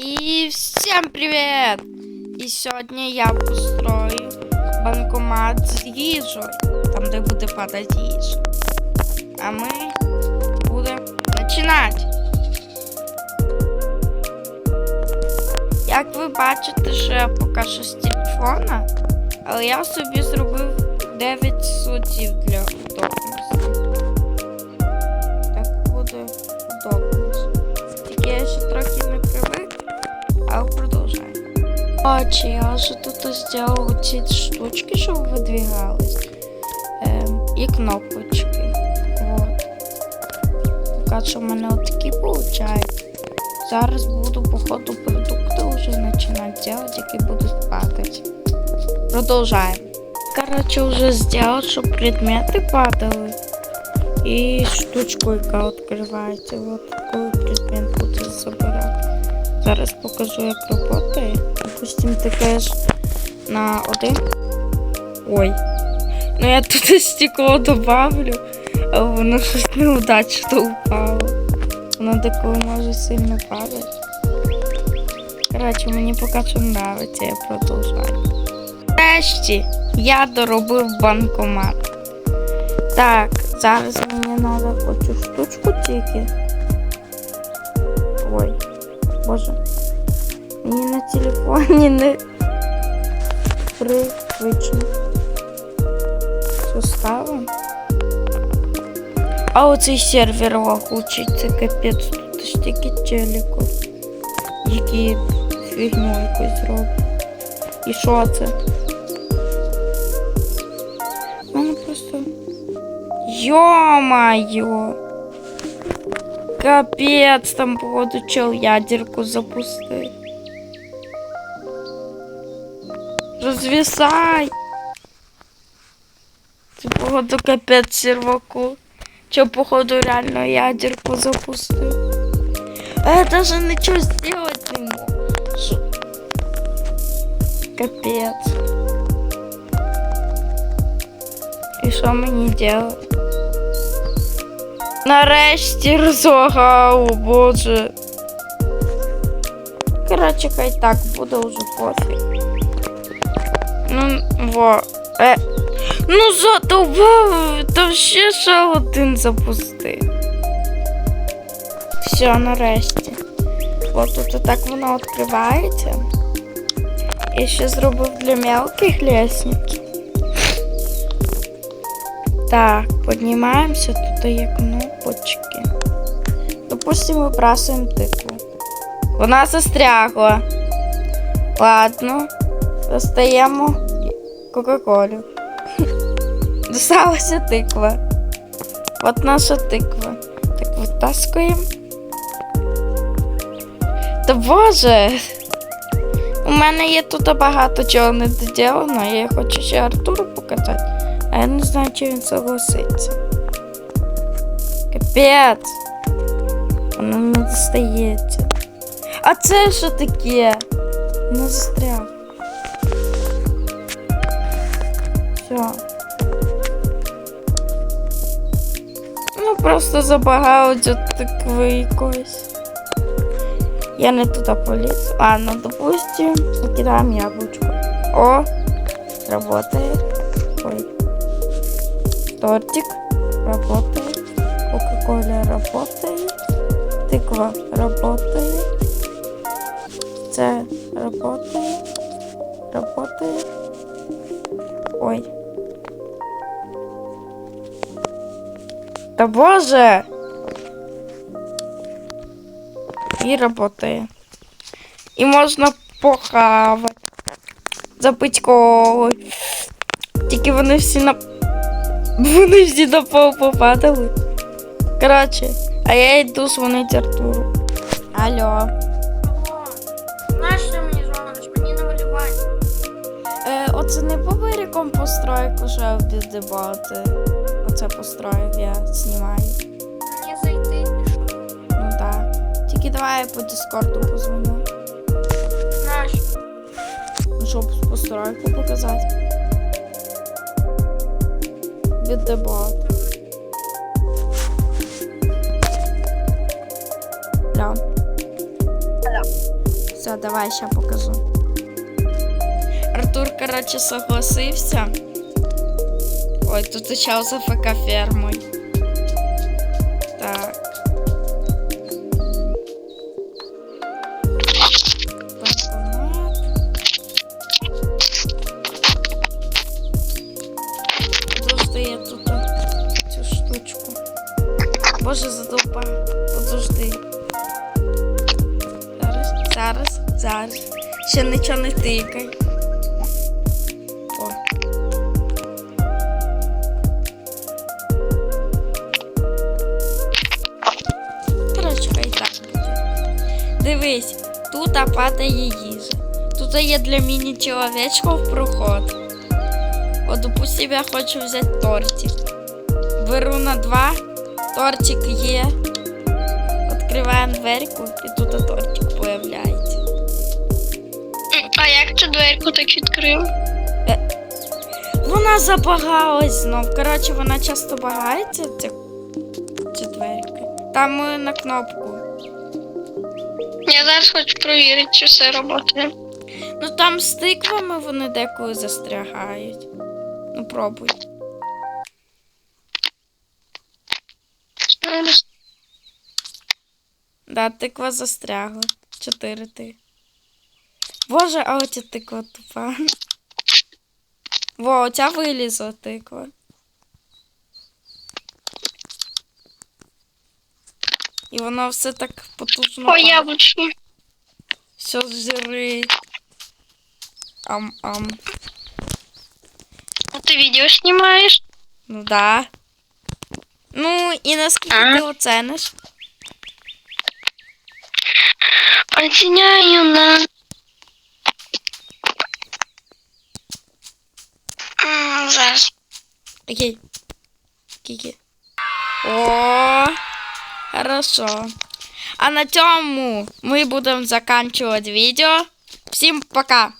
И всем привет! І сьогодні я построю банкомат з їжею, там де буде падати їжа. А ми будемо починати. Як ви бачите, що я поки що з телефона, але я собі зробив 9 судів для удобності. Бачу, я вже тут зробив ці штучки, щоб видвигались. Ем, і кнопочки. Вот. Поки що в мене отакі виходять. Зараз буду, походу, продукти вже починати робити, які будуть падати. Продовжаємо. Короче, вже зробив, щоб предмети падали. І штучку, яка відкривається. От коли предмет буде забирати. Зараз покажу, як працює. Допустим, ти кажеш на один. Ой. Ну я тут стекло добавлю, а воно щось неудачно упало. Воно деколи може сильно падати. Коротше, мені поки що подобається, я продовжую. Нарешті я доробив банкомат. Так, зараз мені треба оцю штучку тільки. Ой, боже. Мені на телефоні не привично. Що ставимо? А оцей сервер лагучий, це капець, тут ж тільки телеку. Які фігню якусь зроблять. І що це? У мене просто. Ё-моё! Капец, там походу чел ядерку запустил. Развисай! Це походу капець серваку. Че, походу, реально ядерку запустив. А я даже ничего сделать не мог. Шо? Капец. І що мені делать? Нарешті розлагав, боже. Коротше, хай так буде вже пофіг. Ну, во. Е. Ну задовбав, та ще ще один запустив. Все, нарешті. От тут так воно відкривається. Я ще зробив для мелких лестниць. Так, поднимаемся, тут є кнопочки. Допустим, выбрасываем тыкву. Вона застрягла. Ладно, достаємо Кока-Колю. Досталася тиква. От наша тиква. Так витаскуємо. Та боже! У мене є тут багато чого не доділено, я хочу ще Артуру показати. А я не знаю, чи він согласиться. Капець. Воно не достається. А це що таке? Не застряг. Ну просто забагають от такої якоїсь. Я не туди поліз. Ладно, допустим, закидаем яблочко. О, работает. Ой. Тортик работает. Кока-кола работает. Тыква работает. Це работает. Работает. Ой. Да боже! І работає. І можна похавати. Запить колою. Тільки вони всі на. Вони всі на пол попадали. Коротше, а я йду дзвонити Артуру. Алло. Знаєш, що мені дзвониш? Мені намалювання. Е, оце не по виріком постройку вже без Оце построїв, я знімаю. Мені зайти пішов. Ну так. Тільки давай я по Дискорду позвоню. Ну, щоб постройку показати. Від дебат. Бля. Все, давай ще покажу. Артур, коротше, согласився. Ой, тут почав за ФК фермою. Так. Подожди, я тут цю штучку. Боже, задовба. Подожди. Зараз, зараз, зараз. Ще нічого не тикай. Дивись, тут падає їжа. Тут є для міні-чоловічків проход. От, допустим, я хочу взяти тортик. Беру на два, тортик є. Відкриваємо дверку і тут тортик появляється. А як цю дверку так відкрив? Вона забагалась знов. Коротше, вона часто багається, ця, ця дверка. Там е, на кнопку. Я зараз хочу перевірити, чи все працює. Ну там з тиквами вони деколи застрягають. Ну пробуй. Да, тиква застрягла. Чотири ти. Боже, а оця тиква тупа. Во, оця вилізла тиква. І воно все так потужно. О, падає. яблучко. Все жри. Ам-ам. А ти відео знімаєш? Ну да. Ну, і наскільки А? ти оцениш? Оціняю на. М, Зараз. Окей. Скільки? О, хорошо. А на цьому ми будемо закінчувати відео. Всім пока!